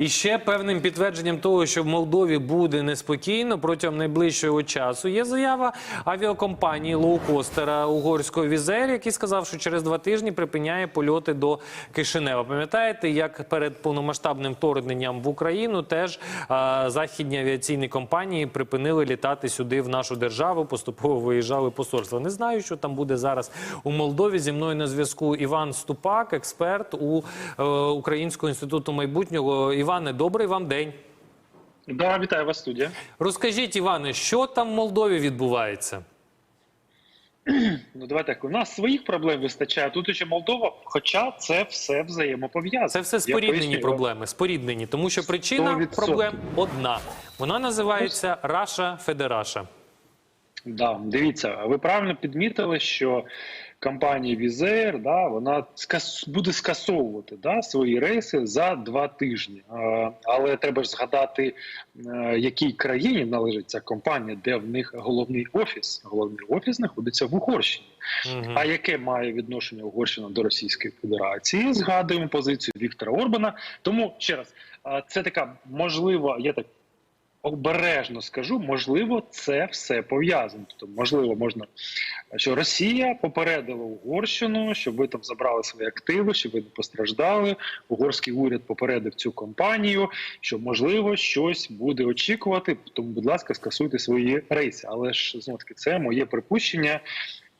І ще певним підтвердженням того, що в Молдові буде неспокійно протягом найближчого часу, є заява авіакомпанії лоукостера угорського Візер, який сказав, що через два тижні припиняє польоти до Кишинева. Пам'ятаєте, як перед повномасштабним вторгненням в Україну теж а, західні авіаційні компанії припинили літати сюди в нашу державу, поступово виїжджали посольства. Не знаю, що там буде зараз у Молдові. Зі мною на зв'язку Іван Ступак, експерт у е, Українського інституту майбутнього. Іване, добрий вам день. Да, вітаю вас, студія. Розкажіть, Іване, що там в Молдові відбувається? Ну давай так. У нас своїх проблем вистачає. Тут ще Молдова, хоча це все взаємопов'язано. Це все споріднені проблеми. Споріднені, тому що причина 100%. проблем одна. Вона називається Раша Федераша. Да, дивіться, ви правильно підмітили, що компанія Візер да, вона скас... буде скасовувати да, свої рейси за два тижні. Е, але треба ж згадати, е, якій країні належить ця компанія, де в них головний офіс. Головний офіс знаходиться в Угорщині. Мгм. А яке має відношення Угорщина до Російської Федерації? Згадуємо позицію Віктора Орбана. Тому ще раз, а, це така можливо, я так обережно скажу, можливо, це все пов'язано. Тобто, можливо, можна, що Росія попередила Угорщину, щоб ви там забрали свої активи, щоб ви не постраждали. Угорський уряд попередив цю компанію, що можливо щось буде очікувати. Тому, будь ласка, скасуйте свої рейси. Але ж знову таки, це моє припущення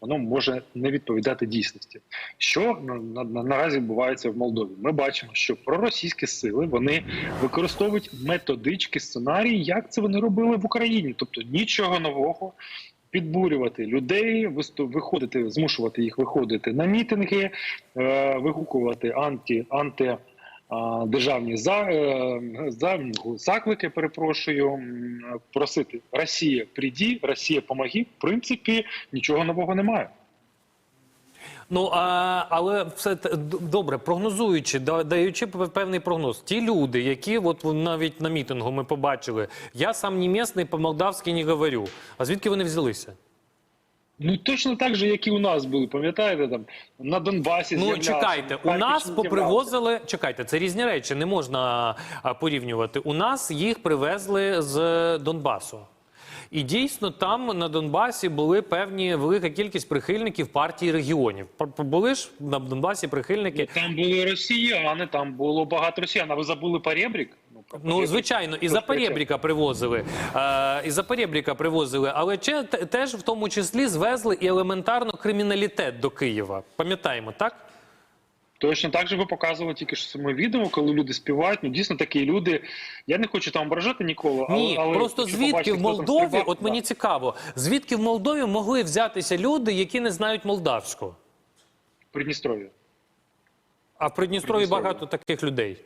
воно може не відповідати дійсності. Що на, на, на- наразі відбувається в Молдові? Ми бачимо, що проросійські сили вони використовують методички, сценарії, як це вони робили в Україні, тобто нічого нового. Підбурювати людей, виходити, змушувати їх виходити на мітинги, е, вигукувати анти а, державні е, за, заклики, перепрошую, просити Росія, прийди, Росія, помоги. В принципі, нічого нового немає. Ну а але все добре, прогнозуючи, даючи певний прогноз, ті люди, які от навіть на мітингу ми побачили, я сам не місний, по-молдавськи не говорю. А звідки вони взялися? Ну точно так же, як і у нас були, пам'ятаєте, там на Донбасі Ну чекайте, у нас попривозили. Чекайте, це різні речі, не можна порівнювати. У нас їх привезли з Донбасу. І дійсно там на Донбасі були певні велика кількість прихильників партії регіонів. Були ж на Донбасі прихильники. Там були росіяни, там було багато росіян. А ви забули Порєбрік? Ну, звичайно, і за? Перебріка привозили. Е, і за Перебріка привозили, але че- те- теж в тому числі звезли і елементарно криміналітет до Києва. Пам'ятаємо, так? Точно так же ви показували тільки що саме відео, коли люди співають. Ну дійсно такі люди. Я не хочу там ображати ніколи, але Ні, але просто хочу звідки побачити, в хто там Молдові, стрибав. от мені Да. цікаво, звідки в Молдові могли взятися люди, які не знають молдавського? Придністров'я. А в Придністрові Придністров'я. багато таких людей.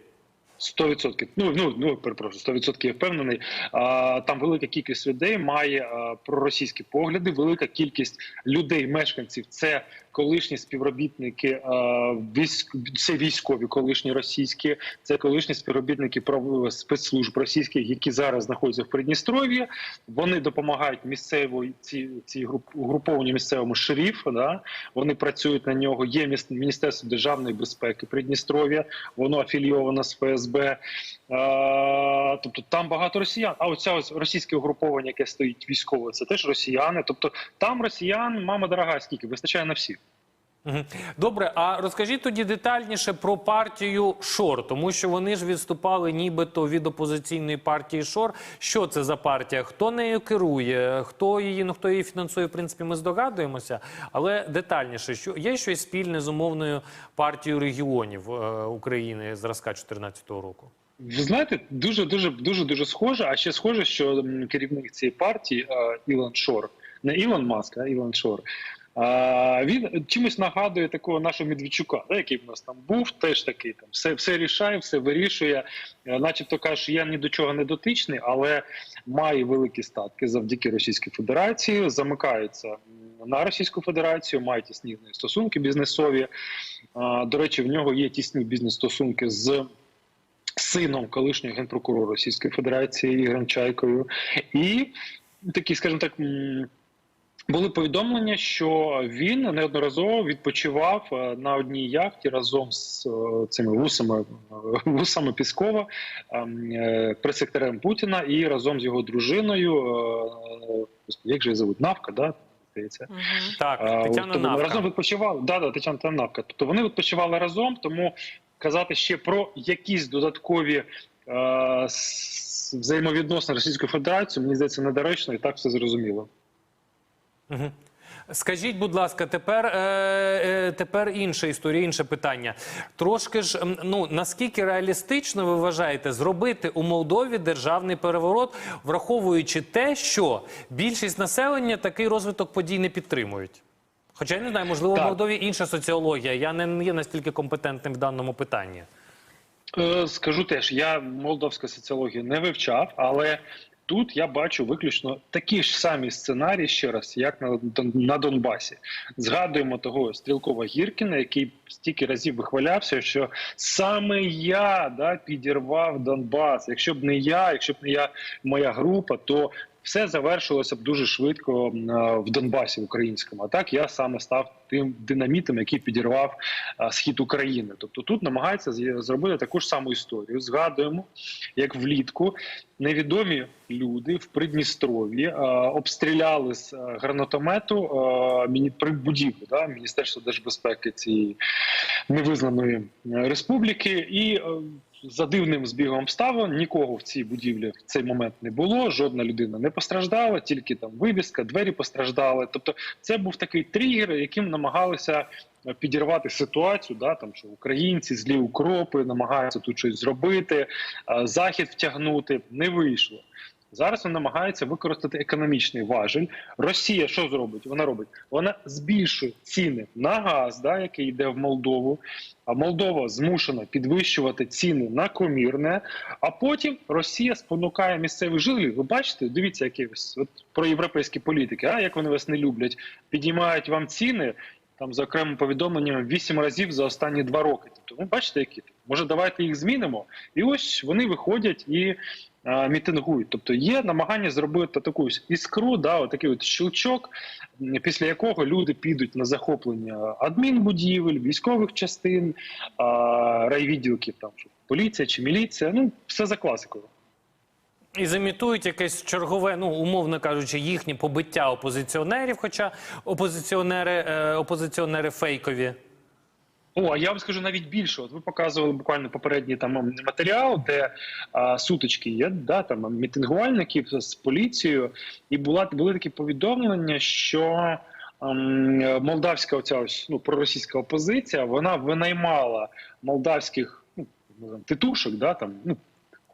100%. Ну, ну, ну, перепрошую, 100% я впевнений. А, там велика кількість людей має а, проросійські погляди, велика кількість людей, мешканців. Це колишні співробітники, а, військ, це військові, колишні російські, це колишні співробітники спецслужб російських, які зараз знаходяться в Придністров'ї. Вони допомагають місцевої ці, ці груп, угруповані місцевому шерифу. Да? Вони працюють на нього. Є Міністерство державної безпеки Придністров'я, воно афілійовано з ФСБ. А, тобто там багато росіян. А оця ось російське угруповання, яке стоїть військове, це теж росіяни. Тобто там росіян, мама дорога, скільки вистачає на всіх. Добре, а розкажіть тоді детальніше про партію Шор, тому що вони ж відступали нібито від опозиційної партії Шор. Що це за партія? Хто нею керує? Хто її ну хто її фінансує? В принципі, ми здогадуємося, але детальніше, що є щось спільне з умовною партією регіонів е, України зразка 2014 року? Ви знаєте, дуже дуже дуже дуже схоже. А ще схоже, що керівник цієї партії е, Ілон Шор, не Ілон Маск, а Ілон Шор. Він чимось нагадує такого нашого Медведчука, да, який в нас там був, теж такий там все, все рішає, все вирішує, е, начебто каже, що я ні до чого не дотичний, але має великі статки завдяки Російській Федерації, замикається на Російську Федерацію, має тісні стосунки бізнесові. Е, До речі, в нього є тісні бізнес-стосунки з сином колишнього генпрокурора Російської Федерації Ігорем Чайкою, і такий, скажімо так, Були повідомлення, що він неодноразово відпочивав е, на одній яхті разом з е, цими вусами е, вусами Піскова, ем, прес-секретарем Путіна, і разом з його дружиною. Як же її зовуть? Навка, да? Здається. Так, Тетяна Навка. разом відпочивали. Да, да, Тетяна Навка. Тобто вони відпочивали разом, тому казати ще про якісь додаткові взаємовідносини Російської Федерації, мені здається, недоречно і так все зрозуміло. Скажіть, будь ласка, тепер, е, е, тепер інша історія, інше питання. Трошки ж, ну наскільки реалістично ви вважаєте зробити у Молдові державний переворот, враховуючи те, що більшість населення такий розвиток подій не підтримують? Хоча я не знаю, можливо, в Молдові інша соціологія. Я не є настільки компетентним в даному питанні. Е, Скажу теж, я молдовську соціологію не вивчав, але тут я бачу виключно такі ж самі сценарії ще раз, як на, на Донбасі. Згадуємо того стрілкова Гіркіна, який стільки разів вихвалявся, що саме я да, підірвав Донбас. Якщо б не я, якщо б не я, моя група, то все завершилося б дуже швидко е, в Донбасі українському. А так я саме став тим динамітом, який підірвав е, схід України. Тобто тут намагаються зробити таку ж саму історію. Згадуємо, як влітку невідомі люди в Придністров'ї е, обстріляли з гранатомету міні- да, Міністерства держбезпеки цієї невизнаної республіки і. За дивним збігом обставин нікого в цій будівлі в цей момент не було. Жодна людина не постраждала, тільки там вивіска, двері постраждали. Тобто, це був такий тригер, яким намагалися е, підірвати ситуацію. Да, там що українці злі укропи намагаються тут щось зробити, е, захід втягнути. Не вийшло. Зараз вони намагаються використати економічний важель. Росія що зробить? Вона робить? Вона збільшує ціни на газ, да, який йде в Молдову. А Молдова змушена підвищувати ціни на комірне. А потім Росія спонукає місцевих жителів. Ви бачите, дивіться, які ось от про європейські політики, а як вони вас не люблять, піднімають вам ціни. Там за окремим повідомленням вісім разів за останні два роки. Тобто, ви бачите, які може давайте їх змінимо, і ось вони виходять і а, мітингують. Тобто є намагання зробити таку іскру, да, отакий от щелчок, після якого люди підуть на захоплення адмінбудівель, військових частин, а, райвідділків, там поліція чи міліція. Ну все за класикою. І зімітують якесь чергове, ну умовно кажучи, їхнє побиття опозиціонерів, хоча опозиціонери, е, опозиціонери фейкові. О, а я вам скажу навіть більше. От ви показували буквально попередній там матеріал, де а, сутички є, да, там мітингувальників з поліцією, і була були такі повідомлення, що ем, молдавська оця ось ну проросійська опозиція вона винаймала молдавських ну, титушок, да, там ну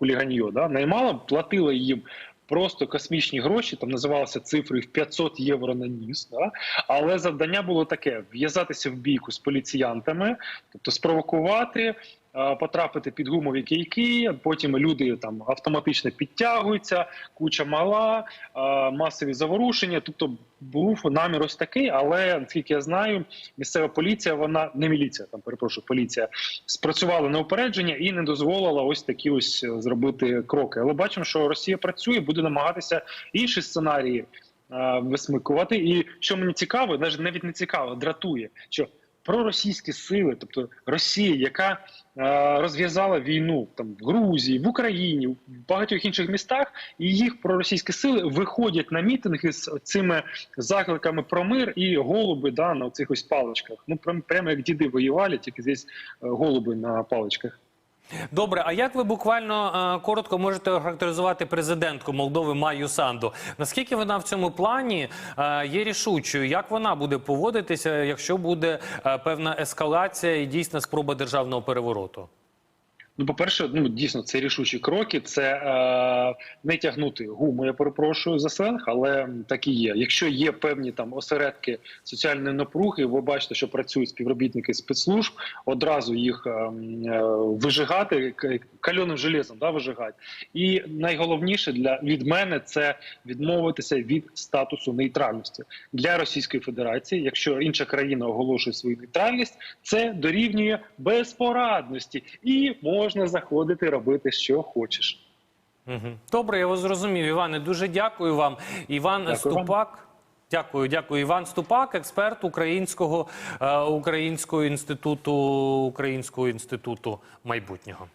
хуліганьо, да, наймала, платила їм. Просто космічні гроші, там називалися цифри в 500 євро на ніс. Да? Але завдання було таке: в'язатися в бійку з поліціянтами, тобто спровокувати, потрапити під гумові кійки. Потім люди там автоматично підтягуються, куча мала, е, масові заворушення. Тобто був намір ось такий, але наскільки я знаю, місцева поліція, вона не міліція, там перепрошую, поліція спрацювала на упередження і не дозволила ось такі ось е, зробити кроки. Але бачимо, що Росія працює, буде намагатися інші сценарії е, висмикувати. І що мені цікаво, навіть навіть не цікаво, дратує, що проросійські сили, тобто Росія, яка е, розв'язала війну там в Грузії, в Україні, в багатьох інших містах, і їх проросійські сили виходять на мітинги з цими закликами про мир і голуби да, на цих ось паличках. Ну прям прямо як діди воювали, тільки здесь е, голуби на паличках. Добре, а як ви буквально е, коротко можете охарактеризувати президентку Молдови Маю Санду? Наскільки вона в цьому плані е, є рішучою? Як вона буде поводитися, якщо буде е, певна ескалація і дійсна спроба державного перевороту? Ну, по-перше, ну дійсно це рішучі кроки. Це е, не тягнути гуму, я перепрошую за сленг, але так і є. Якщо є певні там осередки соціальної напруги, ви бачите, що працюють співробітники спецслужб, одразу їх е, е, вижигати кальоним железом, да, вижигати. І найголовніше для від мене це відмовитися від статусу нейтральності для Російської Федерації. Якщо інша країна оголошує свою нейтральність, це дорівнює безпорадності і можна заходити робити, що хочеш. Добре, я вас зрозумів. Іване, дуже дякую вам. Іван дякую Ступак. Вам. Дякую, дякую. Іван Ступак, експерт Українського е, Українського інституту Українського інституту майбутнього.